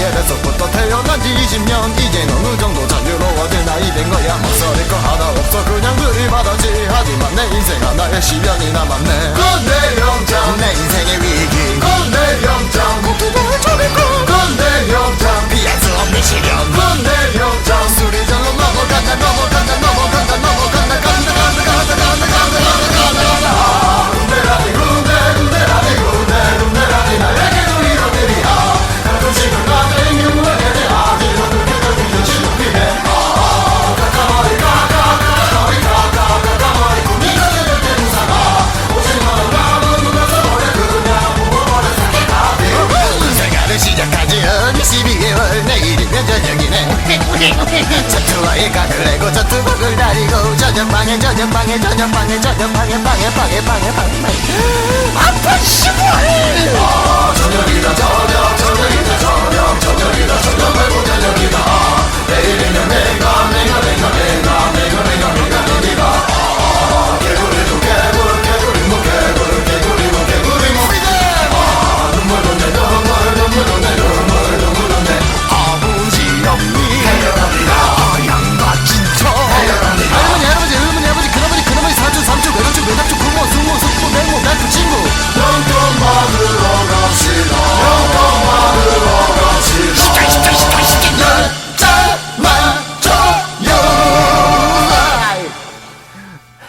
EL에서부터 태어난 지 20년. 이젠 어느 정도 자유로워진 나이 된 거야. 목소리 거 하나 없어 그냥 들이받았지. 하지만 내 인생 하나의 시련이 남았네. 영 전투와의 각을 내고 전투복을 다리고 저녁방에 저녁방에 저녁방에 저녁방에 방에 방에 방에 방에 방에